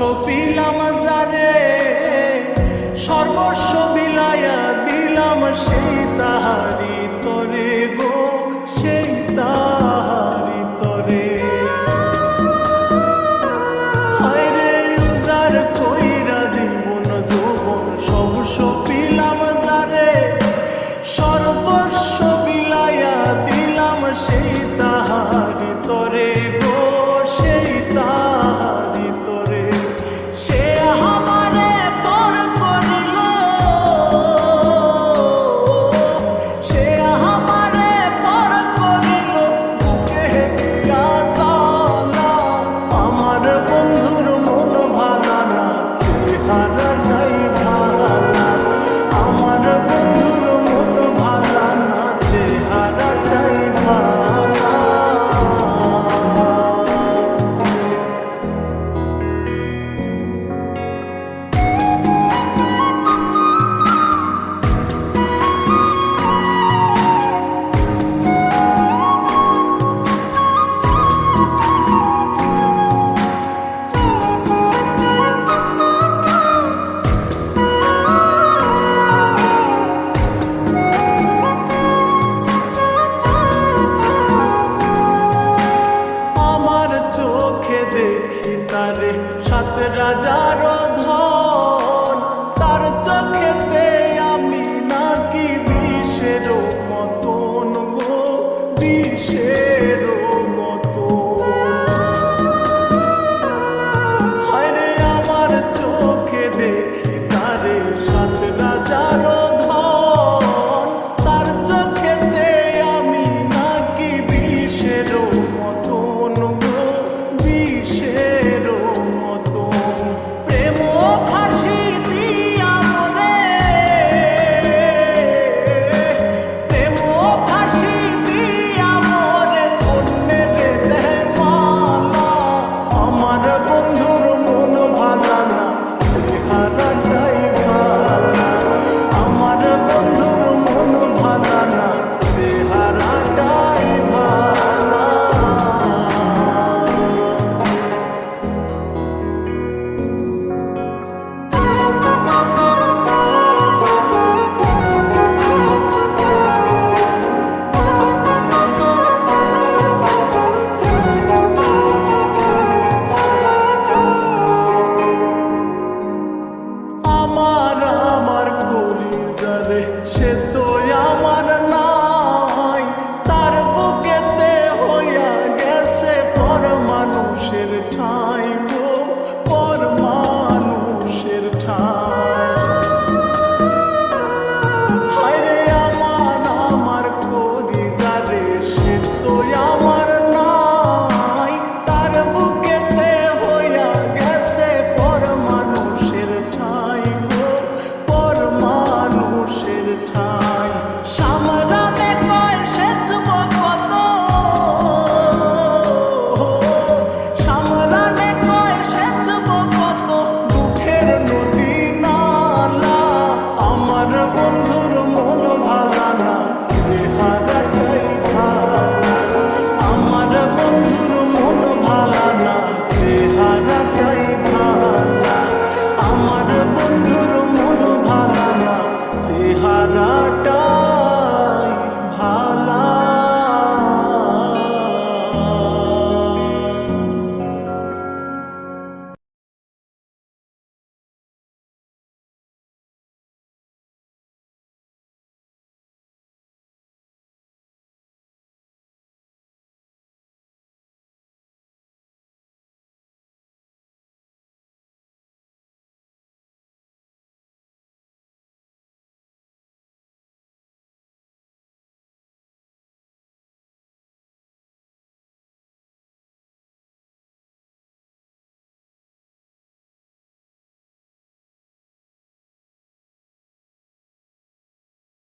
সপিলা চোখে দেখি তারে সাত রাজার ধন। তার চোখেতে আমি নাকি বিষের মতন গো বিষের